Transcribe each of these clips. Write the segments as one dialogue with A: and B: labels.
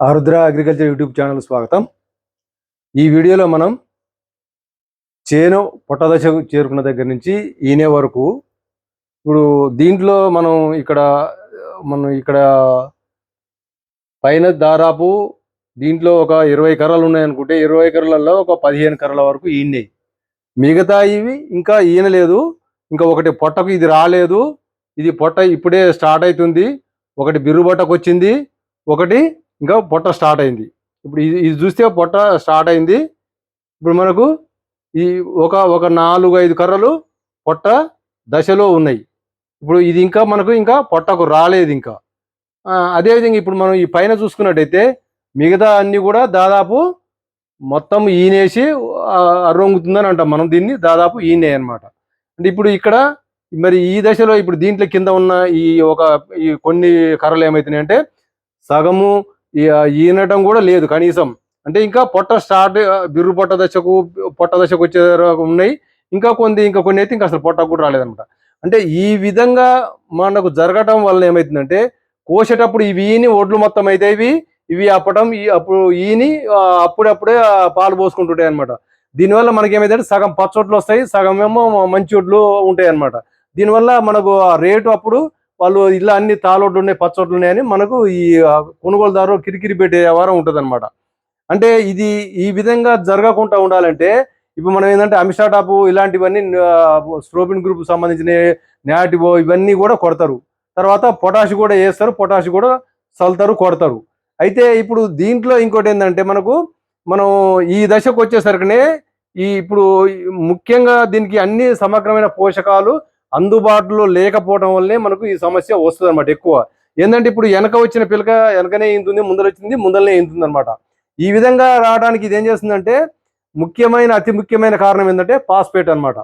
A: ఆరుద్ర agriculture YouTube channel స్వాగతం. ఈ వీడియోలో మనం చేను పొట్టదశ చేరుకున్న దగ్గర నుంచి ఈనే వరకు ఇప్పుడు దీంట్లో మనం ఇక్కడ మనం ఇక్కడ పైన దాదాపు దీంట్లో ఒక ఇరవై కర్రలు ఉన్నాయనుకుంటే ఇరవై కర్రలలో ఒక పదిహేను కర్రల వరకు ఈనాయి మిగతా ఇవి ఇంకా ఈనలేదు ఇంకా ఒకటి పొట్టకు ఇది రాలేదు. ఇది పొట్ట ఇప్పుడే స్టార్ట్ అవుతుంది. ఒకటి బిర్రు పొట్టకు వచ్చింది ఒకటి ఇంకా పొట్ట స్టార్ట్ అయింది. ఇప్పుడు ఇది ఇది చూస్తే పొట్ట స్టార్ట్ అయింది. ఇప్పుడు మనకు ఈ ఒక ఒక నాలుగు ఐదు కర్రలు పొట్ట దశలో ఉన్నాయి. ఇప్పుడు ఇది ఇంకా మనకు ఇంకా పొట్టకు రాలేదు ఇంకా. అదేవిధంగా ఇప్పుడు మనం ఈ పైన చూసుకున్నట్టయితే మిగతా అన్నీ కూడా దాదాపు మొత్తం ఈనేసి అర్రొంగుతుందని అంటాం మనం దీన్ని. దాదాపు ఈనే అనమాట అంటే ఇప్పుడు ఇక్కడ మరి ఈ దశలో ఇప్పుడు దీంట్లో కింద ఉన్న ఈ ఒక ఈ కొన్ని కర్రలు ఏమవుతున్నాయి అంటే సగము ఈనటం కూడా లేదు కనీసం. అంటే ఇంకా పొట్ట స్టార్ట్ బిర్రు పొట్ట దశకు పొట్ట దశకు వచ్చే ఉన్నాయి. ఇంకా కొన్ని ఇంకా కొన్ని అయితే ఇంకా అసలు పొట్టకు కూడా రాలేదనమాట అంటే ఈ విధంగా మనకు జరగటం వల్ల ఏమవుతుందంటే కోసేటప్పుడు ఇవి ఈని ఒడ్లు మొత్తం అయితే ఇవి ఇవి అప్పటం ఈ అప్పుడు ఈని అప్పుడప్పుడే పాలు పోసుకుంటుంటాయి అనమాట దీనివల్ల మనకి ఏమైందంటే సగం పచ్చొట్లు వస్తాయి సగం ఏమో మంచి ఒడ్లు ఉంటాయి అనమాట దీనివల్ల మనకు ఆ రేటు అప్పుడు వాళ్ళు ఇలా అన్ని తాళొడ్లు ఉన్నాయి పచ్చోట్లు ఉన్నాయని మనకు ఈ కొనుగోలుదారు కిరికిరి పెట్టే వ్యవహారం ఉంటుంది అనమాట అంటే ఇది ఈ విధంగా జరగకుండా ఉండాలంటే ఇప్పుడు మనం ఏంటంటే అమిషా టాపు ఇలాంటివన్నీ స్ట్రోబిన్ గ్రూప్ సంబంధించిన నాటివో ఇవన్నీ కూడా కొడతారు. తర్వాత పొటాష్ కూడా వేస్తారు పొటాష్ కూడా చల్లుతారు కొడతారు. అయితే ఇప్పుడు దీంట్లో ఇంకోటి ఏంటంటే మనకు మనం ఈ దశకు వచ్చేసరికినే ఈ ఇప్పుడు ముఖ్యంగా దీనికి అన్ని సమగ్రమైన పోషకాలు అందుబాటులో లేకపోవడం వల్లే మనకు ఈ సమస్య వస్తుంది అనమాట ఎక్కువ. ఏంటంటే ఇప్పుడు వెనక వచ్చిన పిలక వెనకనే ఇంతుంది ముందర వచ్చింది ముందరనే ఇంతుంది అనమాట ఈ విధంగా రావడానికి ఇది ఏం చేస్తుందంటే ముఖ్యమైన అతి ముఖ్యమైన కారణం ఏంటంటే పాస్పేట్ అన్నమాట.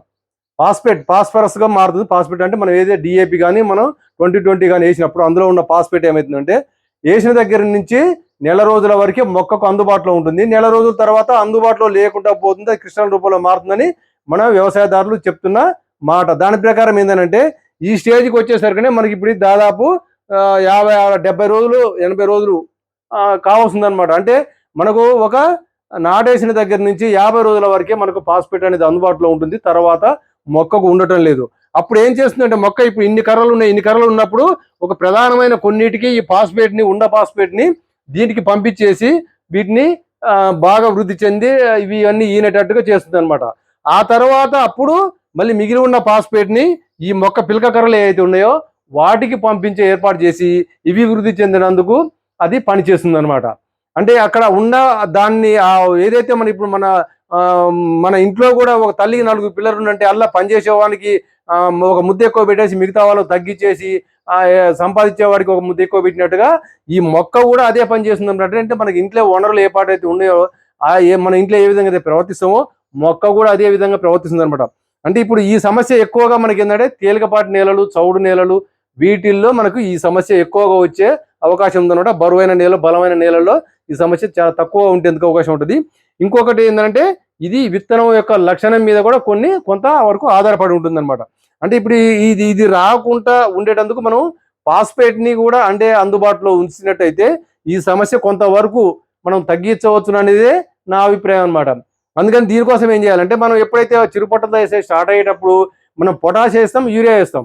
A: పాస్పేట్ పాస్పరస్గా మారుతుంది. పాస్పేట్ అంటే మనం ఏదైతే డిఏపి కానీ మనం ట్వంటీ ట్వంటీ కానీ వేసినప్పుడు అందులో ఉన్న పాస్పేట్ ఏమవుతుందంటే వేసిన దగ్గర నుంచి నెల రోజుల వరకే మొక్కకు అందుబాటులో ఉంటుంది. నెల రోజుల తర్వాత అందుబాటులో లేకుండా పోతుంది అది కృష్ణ రూపంలో మారుతుందని మన వ్యవసాయదారులు చెప్తున్న మాట. దాని ప్రకారం ఏంటంటే ఈ స్టేజ్కి వచ్చేసరికనే మనకి ఇప్పుడు దాదాపు యాభై డెబ్బై రోజులు ఎనభై రోజులు కావాల్సిందనమాట. అంటే మనకు ఒక నాటేసిన దగ్గర నుంచి యాభై రోజుల వరకే మనకు పాస్పేట్ అనేది అందుబాటులో ఉంటుంది. తర్వాత మొక్కకు ఉండటం లేదు. అప్పుడు ఏం చేస్తుందంటే మొక్క ఇప్పుడు ఇన్ని కర్రలు ఉన్నాయి ఇన్ని కర్రలు ఉన్నప్పుడు ఒక ప్రధానమైన కొన్నిటికి ఈ ఫాస్ఫేట్ని ఉండ పాస్పేట్ని దీనికి పంపించేసి వీటిని బాగా వృద్ధి చెంది ఇవి అన్నీ ఈనేటట్టుగా చేస్తుంది అనమాట ఆ తర్వాత అప్పుడు మళ్ళీ మిగిలి ఉన్న ఫాస్ఫేట్ని ఈ మొక్క పిలక కర్రలు ఏవైతే ఉన్నాయో వాటికి పంపించే ఏర్పాటు చేసి ఇవి వృద్ధి చెందినందుకు అది పనిచేస్తుంది అనమాట అంటే అక్కడ ఉన్న దాన్ని ఏదైతే మన ఇప్పుడు మన మన ఇంట్లో కూడా ఒక తల్లికి నలుగురు పిల్లలు ఉంటే అల్లా పనిచేసేవానికి ఒక ముద్ద ఎక్కువ పెట్టేసి మిగతా వాళ్ళు తగ్గించేసి సంపాదించే వాడికి ఒక ముద్ద ఎక్కువ పెట్టినట్టుగా ఈ మొక్క కూడా అదే పని చేస్తుంది అన్నమాట. అంటే మనకి ఇంట్లో వనరులు ఏ పాటైతే ఉన్నాయో ఆ ఏ మన ఇంట్లో ఏ విధంగా అయితే ప్రవర్తిస్తామో మొక్క కూడా అదే విధంగా ప్రవర్తిస్తుంది అనమాట అంటే ఇప్పుడు ఈ సమస్య ఎక్కువగా మనకి ఏంటంటే తేలికపాటి నేలలు చౌడు నేలలు వీటిల్లో మనకు ఈ సమస్య ఎక్కువగా వచ్చే అవకాశం ఉందన్నమాట. బరువైన నేల బలమైన నేలల్లో ఈ సమస్య చాలా తక్కువ ఉండేందుకు అవకాశం ఉంటుంది. ఇంకొకటి ఏంటంటే ఇది విత్తనం యొక్క లక్షణం మీద కూడా కొన్ని కొంత వరకు ఆధారపడి ఉంటుంది అంటే ఇప్పుడు ఇది ఇది రాకుండా ఉండేటందుకు మనం ఫాస్ఫేట్ని కూడా అంటే అందుబాటులో ఉంచినట్టయితే ఈ సమస్య కొంతవరకు మనం తగ్గించవచ్చు అనేదే నా అభిప్రాయం అన్నమాట. అందుకని దీనికోసం ఏం చేయాలంటే మనం ఎప్పుడైతే చిరుపట్టలు వేసే స్టార్ట్ అయ్యేటప్పుడు మనం పొటాష్ వేస్తాం యూరియా వేస్తాం.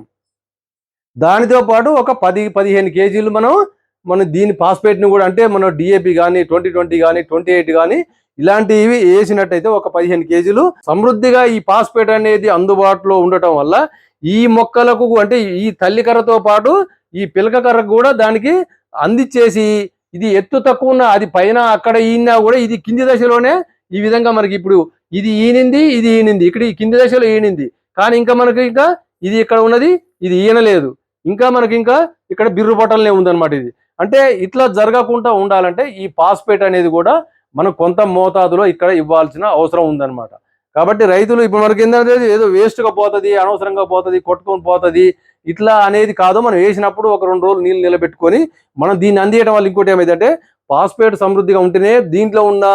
A: దానితో పాటు ఒక పది పదిహేను కేజీలు మనం మన దీని ఫాస్ఫేట్ని కూడా అంటే మనం డిఏపి కానీ ట్వంటీ ట్వంటీ కానీ ట్వంటీ ఎయిట్ కానీ ఇలాంటివి వేసినట్టయితే ఒక పదిహేను కేజీలు సమృద్ధిగా ఈ ఫాస్ఫేట్ అనేది అందుబాటులో ఉండటం వల్ల ఈ మొక్కలకు అంటే ఈ తల్లి కర్రతో పాటు ఈ పిలక కర్రకు కూడా దానికి అందించేసి ఇది ఎత్తు తక్కువ ఉన్న అది పైన అక్కడ ఈనా కూడా ఇది కింది దశలోనే ఈ విధంగా మనకి ఇప్పుడు ఇది ఈనింది ఇది ఈనింది. ఇక్కడ ఈ కింది దశలో ఈనింది. కానీ ఇంకా మనకి ఇంకా ఇది ఇక్కడ ఉన్నది ఇది ఈనలేదు. ఇంకా మనకి ఇంకా ఇక్కడ బిర్రు బొట్టలనే ఉందన్నమాట ఇది. అంటే ఇట్లా జరగకుండా ఉండాలంటే ఈ పాస్పేట్ అనేది కూడా మనం కొంత మోతాదులో ఇక్కడ ఇవ్వాల్సిన అవసరం ఉందన్నమాట. కాబట్టి రైతులు ఇప్పుడు మనకి ఏంటంటే ఏదో వేస్ట్గా పోతుంది అనవసరంగా పోతుంది కొట్టుకొని పోతుంది ఇట్లా అనేది కాదు. మనం వేసినప్పుడు ఒక రెండు రోజులు నీళ్ళు నిలబెట్టుకొని మనం దీన్ని అందియడం వల్ల ఇంకోటి ఏమైందంటే ఫాస్ఫేట్ సమృద్ధిగా ఉంటేనే దీంట్లో ఉన్న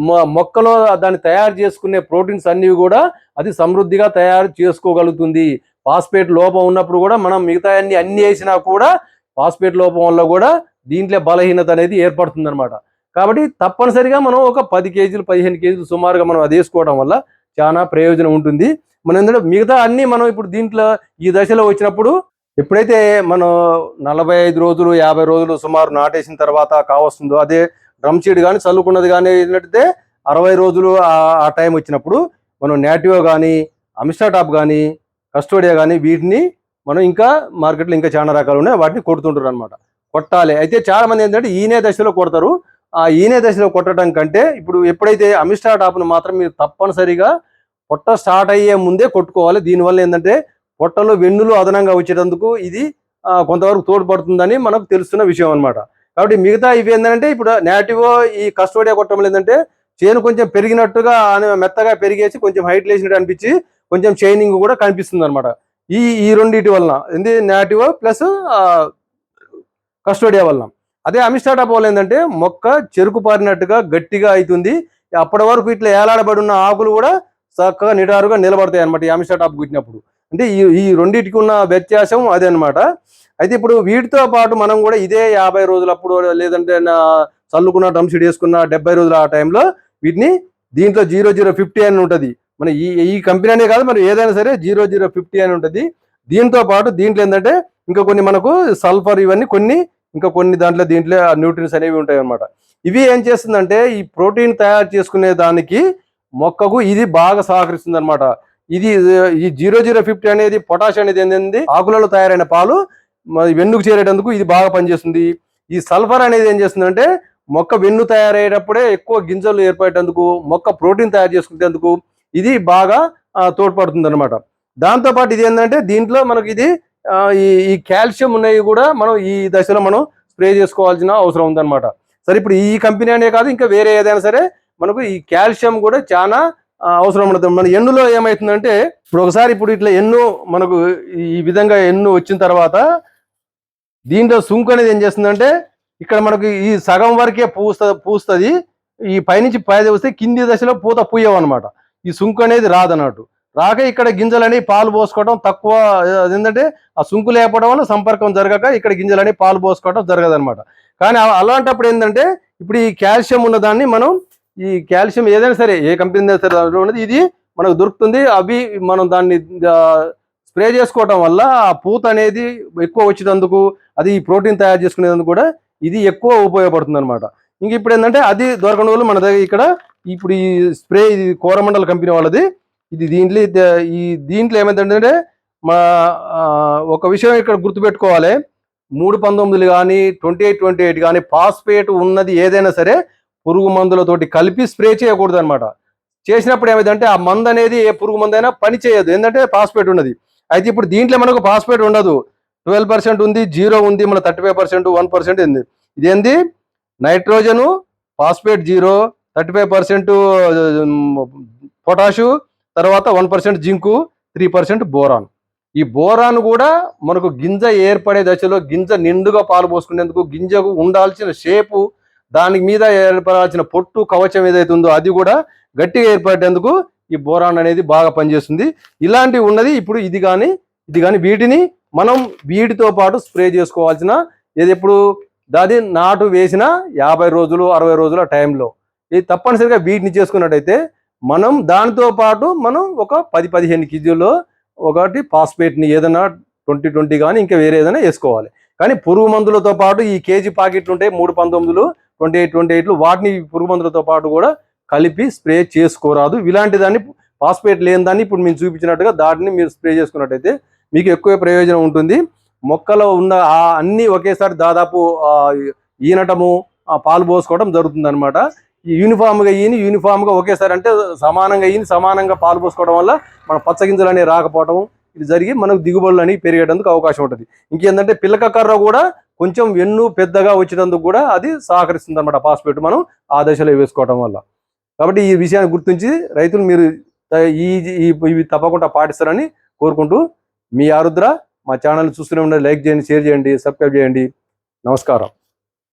A: మొ- మొక్కలో దాన్ని తయారు చేసుకునే ప్రోటీన్స్ అన్నివి కూడా అది సమృద్ధిగా తయారు చేసుకోగలుగుతుంది. ఫాస్ఫేట్ లోపం ఉన్నప్పుడు కూడా మనం మిగతా అన్ని అన్ని వేసినా కూడా ఫాస్ఫేట్ లోపం వల్ల కూడా దీంట్లో బలహీనత అనేది ఏర్పడుతుంది అనమాట కాబట్టి తప్పనిసరిగా మనం ఒక పది కేజీలు పదిహేను కేజీలు సుమారుగా మనం అది వేసుకోవడం వల్ల చాలా ప్రయోజనం ఉంటుంది. మనం ఎందుకంటే మిగతా అన్ని మనం ఇప్పుడు దీంట్లో ఈ దశలో వచ్చినప్పుడు ఎప్పుడైతే మనం నలభై ఐదు రోజులు యాభై రోజులు సుమారు నాటేసిన తర్వాత కావస్తుందో అదే డ్రమ్ సీడ్ కానీ చల్లుకున్నది కానీ ఏంటంటే అరవై రోజులు ఆ- టైం వచ్చినప్పుడు మనం నేటివో కానీ అమిస్టాటాప్ కానీ కస్టోడియా కానీ వీటిని మనం ఇంకా మార్కెట్లో ఇంకా చాలా రకాలు ఉన్నాయి. వాటిని కొడుతుంటారు అనమాట కొట్టాలి. అయితే చాలా మంది ఏంటంటే ఈనే దశలో కొడతారు. ఆ ఈనే దశలో కొట్టడం కంటే ఇప్పుడు ఎప్పుడైతే అమిస్టా టాప్ను మాత్రం మీరు తప్పనిసరిగా పొట్ట స్టార్ట్ అయ్యే ముందే కొట్టుకోవాలి. దీనివల్ల ఏంటంటే పొట్టలో వెన్నులు అదనంగా వచ్చేటందుకు ఇది కొంతవరకు తోడ్పడుతుందని మనకు తెలుస్తున్న విషయం అన్నమాట. కాబట్టి మిగతా ఇవి ఏంటంటే ఇప్పుడు నేటివ్ ఈ కస్టోడియా కొట్టడం ఏంటంటే చేను కొంచెం పెరిగినట్టుగా మెత్తగా పెరిగేసి కొంచెం హైట్ లేచినట్టు అనిపించి కొంచెం షైనింగ్ కూడా కనిపిస్తుంది అనమాట ఈ ఈ రెండింటి వలన ఏంది నేటివ్ ప్లస్ కస్టోడియా వలన. అదే అమిస్టాటాప్ వల్ల ఏంటంటే మొక్క చెరుకు పారినట్టుగా గట్టిగా అవుతుంది అప్పటి వరకు ఇట్లా ఏలాడబడి ఉన్న ఆకులు కూడా చక్కగా నిటారుగా నిలబడతాయి అనమాట ఈ అమిస్టాటాప్ కుట్టినప్పుడు. అంటే ఈ ఈ రెండింటికి ఉన్న వ్యత్యాసం అదే అనమాట అయితే ఇప్పుడు వీటితో పాటు మనం కూడా ఇదే యాభై రోజులప్పుడు లేదంటే చల్లుకున్న డ్రమ్ షీట్ వేసుకున్న డెబ్బై రోజుల ఆ టైంలో వీటిని దీంట్లో జీరో జీరో ఫిఫ్టీ అని ఉంటుంది. మన ఈ ఈ కంపెనీ అనే కాదు మరి ఏదైనా సరే జీరో జీరో ఫిఫ్టీ అని ఉంటుంది. దీంతో పాటు దీంట్లో ఏంటంటే ఇంకా కొన్ని మనకు సల్ఫర్ ఇవన్నీ కొన్ని ఇంకా కొన్ని దాంట్లో దీంట్లో న్యూట్రిన్స్ అనేవి ఉంటాయి అనమాట ఇవి ఏం చేస్తుందంటే ఈ ప్రోటీన్ తయారు చేసుకునే దానికి మొక్కకు ఇది బాగా సహకరిస్తుంది అనమాట ఇది ఈ జీరో జీరో ఫిఫ్టీ అనేది పొటాష్ అనేది ఏంటంది ఆకులలో తయారైన పాలు వెన్నుకు చేరేటందుకు ఇది బాగా పనిచేస్తుంది. ఈ సల్ఫర్ అనేది ఏం చేస్తుందంటే మొక్క వెన్ను తయారయ్యేటప్పుడే ఎక్కువ గింజలు ఏర్పడేటందుకు మొక్క ప్రోటీన్ తయారు చేసుకునేందుకు ఇది బాగా తోడ్పడుతుంది అనమాట దాంతోపాటు ఇది ఏంటంటే దీంట్లో మనకి ఇది ఈ ఈ కాల్షియం ఉన్నవి కూడా మనం ఈ దశలో మనం స్ప్రే చేసుకోవాల్సిన అవసరం ఉందన్నమాట. సరే ఇప్పుడు ఈ కంపెనీ అనే కాదు ఇంకా వేరే ఏదైనా సరే మనకు ఈ కాల్షియం కూడా చాలా అవసరం ఉండదు మన ఎన్నులో ఏమవుతుందంటే ఇప్పుడు ఒకసారి ఇప్పుడు ఇట్లా ఎన్ను మనకు ఈ విధంగా ఎన్ను వచ్చిన తర్వాత దీంట్లో సుంకు అనేది ఏం చేస్తుందంటే ఇక్కడ మనకు ఈ సగం వరకే పూస్త పూస్తుంది. ఈ పైనుంచి పైద వస్తే కింది దశలో పూత పూయవు అనమాట ఈ సుంకు అనేది రాదన్నట్టు. రాక ఇక్కడ గింజలని పాలు పోసుకోవడం తక్కువ ఏంటంటే ఆ సుంకు లేపడం వల్ల సంపర్కం జరగక ఇక్కడ గింజలని పాలు పోసుకోవడం జరగదన్నమాట. కానీ అలాంటప్పుడు ఏంటంటే ఇప్పుడు ఈ కాల్షియం ఉన్న దాన్ని మనం ఈ కాల్షియం ఏదైనా సరే ఏ కంపెనీ సరే దాంట్లో ఉన్నది. ఇది మనకు దొరుకుతుంది. అవి మనం దాన్ని స్ప్రే చేసుకోవటం వల్ల ఆ పూత అనేది ఎక్కువ వచ్చేటందుకు అది ఈ ప్రోటీన్ తయారు చేసుకునేందుకు కూడా ఇది ఎక్కువ ఉపయోగపడుతుంది అనమాట ఇంక ఇప్పుడు ఏంటంటే అది దొరకని వాళ్ళు మన దగ్గర ఇక్కడ ఇప్పుడు ఈ స్ప్రే ఇది కోరమండల కంపెనీ వాళ్ళది. ఇది దీంట్లో ఇది- ఈ దీంట్లో ఏమైందంటే మా ఒక విషయం ఇక్కడ గుర్తుపెట్టుకోవాలి. మూడు పంతొమ్మిదిలు కానీ ట్వంటీ ఎయిట్ ట్వంటీ ఎయిట్ కానీ ఫాస్ఫేట్ ఉన్నది ఏదైనా సరే పురుగు మందులతోటి కలిపి స్ప్రే చేయకూడదు అనమాట చేసినప్పుడు ఏమైందంటే ఆ మందు అనేది ఏ పురుగు మందు అయినా పని చేయదు. ఏంటంటే ఫాస్ఫేట్ ఉన్నది. అయితే ఇప్పుడు దీంట్లో మనకు ఫాస్ఫేట్ ఉండదు. ట్వెల్వ్ పర్సెంట్ ఉంది జీరో ఉంది మన thirty five percent one percent ఉంది ఇదేంది? Nitrogen phosphate zero thirty five percent potash తర్వాత one percent zinc three percent boron. ఈ బోరాన్ కూడా మనకు గింజ ఏర్పడే దశలో గింజ నిండుగా పాలు పోసుకునేందుకు గింజకు ఉండాల్సిన షేపు దాని మీద ఏర్పడాల్సిన పొట్టు కవచం ఏదైతే ఉందో అది కూడా గట్టిగా ఏర్పడేందుకు ఈ బోరాన్ అనేది బాగా పనిచేస్తుంది. ఇలాంటివి ఉన్నది ఇప్పుడు ఇది కానీ ఇది కానీ వీటిని మనం వీటితో పాటు స్ప్రే చేసుకోవాల్సిన ఏది ఎప్పుడు? దాది నాటు వేసిన యాభై రోజులు అరవై రోజుల టైంలో. ఇది తప్పనిసరిగా వీటిని చేసుకున్నట్టయితే మనం దానితో పాటు మనం ఒక పది పదిహేను కేజీల్లో ఒకటి ఫాస్ఫేట్ని ఏదైనా ట్వంటీ ట్వంటీ కానీ ఇంకా వేరే ఏదైనా వేసుకోవాలి. కానీ పురుగు మందులతో పాటు ఈ కేజీ పాకెట్లు ఉంటాయి మూడు పంతొమ్మిదిలు ట్వంటీ ఎయిట్ ట్వంటీ ఎయిట్లు వాటిని పురుగు మందులతో పాటు కూడా కలిపి స్ప్రే చేసుకోరాదు. ఇలాంటి దాన్ని ఫాస్ఫేట్ లేని దాన్ని ఇప్పుడు మేము చూపించినట్టుగా దాటిని మీరు స్ప్రే చేసుకున్నట్టయితే మీకు ఎక్కువ ప్రయోజనం ఉంటుంది. మొక్కలో ఉన్న అన్నీ ఒకేసారి దాదాపు ఈనటము పాలు పోసుకోవడం జరుగుతుంది అనమాట యూనిఫామ్గా ఈని యూనిఫామ్గా ఒకేసారి అంటే సమానంగా ఈని సమానంగా పాలు పోసుకోవడం వల్ల మన పచ్చ గింజలు అనేవి రాకపోవడం ఇది జరిగి మనకు దిగుబడులు అనేవి పెరిగేటందుకు అవకాశం ఉంటుంది. ఇంకేంటంటే పిల్లక కర్ర కూడా కొంచెం వెన్ను పెద్దగా వచ్చినందుకు కూడా అది సహకరిస్తుంది అనమాట ఫాస్ఫేట్ మనం ఆ దశలో వేసుకోవటం వల్ల. కాబట్టి ఈ విషయాన్ని గుర్తించి రైతులు మీరు ఈ ఈ- ఇవి తప్పకుండా పాటిస్తారని కోరుకుంటూ మీ ఆరుద్ర మా ఛానల్ చూస్తూనే ఉండండి లైక్ చేయండి షేర్ చేయండి సబ్స్క్రైబ్ చేయండి. నమస్కారం.